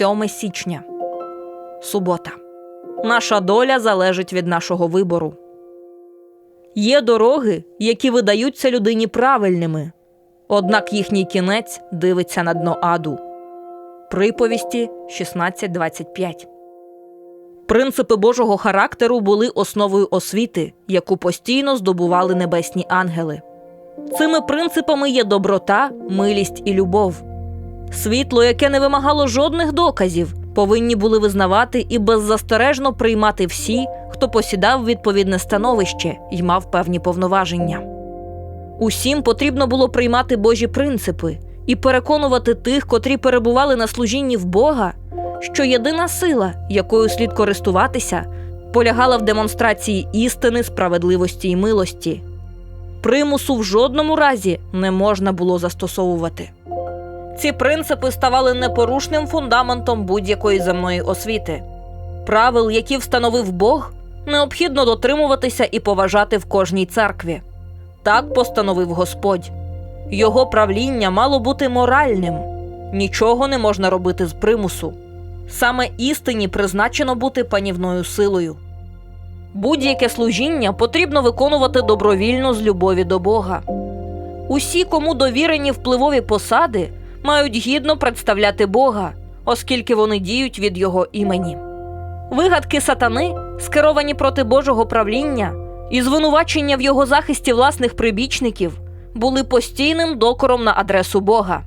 7 січня. Субота. Наша доля залежить від нашого вибору. Є дороги, які видаються людині правильними, однак їхній кінець дивиться на дно аду. Приповісті 16.25 Принципи Божого характеру були основою освіти, яку постійно здобували небесні ангели. Цими принципами є доброта, милість і любов. Світло, яке не вимагало жодних доказів, повинні були визнавати і беззастережно приймати всі, хто посідав відповідне становище і мав певні повноваження. Усім потрібно було приймати Божі принципи і переконувати тих, котрі перебували на служінні в Бога, що єдина сила, якою слід користуватися, полягала в демонстрації істини, справедливості і милості. Примусу в жодному разі не можна було застосовувати. Ці принципи ставали непорушним фундаментом будь-якої земної освіти. Правил, які встановив Бог, необхідно дотримуватися і поважати в кожній церкві. Так постановив Господь. Його правління мало бути моральним, нічого не можна робити з примусу. Саме істині призначено бути панівною силою. Будь-яке служіння потрібно виконувати добровільно з любові до Бога. Усі, кому довірені впливові посади, мають гідно представляти Бога, оскільки вони діють від Його імені. Вигадки сатани, скеровані проти Божого правління, і звинувачення в його захисті власних прибічників були постійним докором на адресу Бога.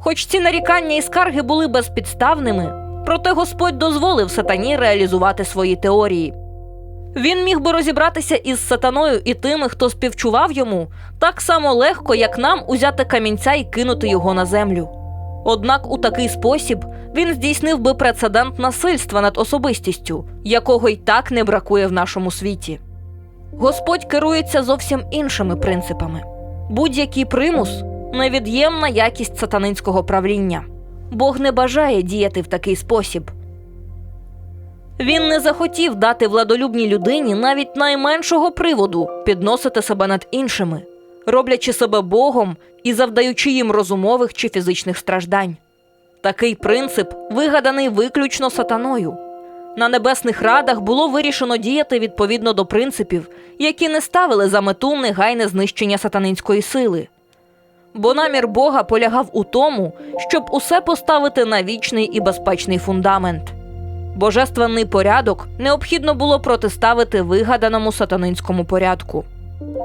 Хоч ці нарікання і скарги були безпідставними, проте Господь дозволив сатані реалізувати свої теорії. Він міг би розібратися із сатаною і тими, хто співчував йому, так само легко, як нам узяти камінця і кинути його на землю. Однак у такий спосіб він здійснив би прецедент насильства над особистістю, якого й так не бракує в нашому світі. Господь керується зовсім іншими принципами. Будь-який примус невід'ємна якість сатанинського правління. Бог не бажає діяти в такий спосіб. Він не захотів дати владолюбній людині навіть найменшого приводу підносити себе над іншими, роблячи себе Богом і завдаючи їм розумових чи фізичних страждань. Такий принцип вигаданий виключно сатаною. На небесних радах було вирішено діяти відповідно до принципів, які не ставили за мету негайне знищення сатанинської сили. Бо намір Бога полягав у тому, щоб усе поставити на вічний і безпечний фундамент. Божественний порядок необхідно було протиставити вигаданому сатанинському порядку.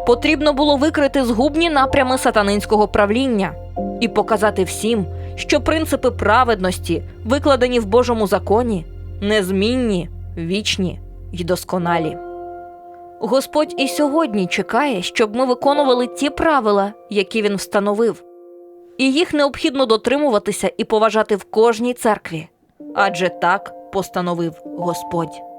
Потрібно було викрити згубні напрями сатанинського правління і показати всім, що принципи праведності, викладені в Божому законі, незмінні, вічні й досконалі. Господь і сьогодні чекає, щоб ми виконували ті правила, які він встановив, і їх необхідно дотримуватися і поважати в кожній церкві, адже так постановив Господь.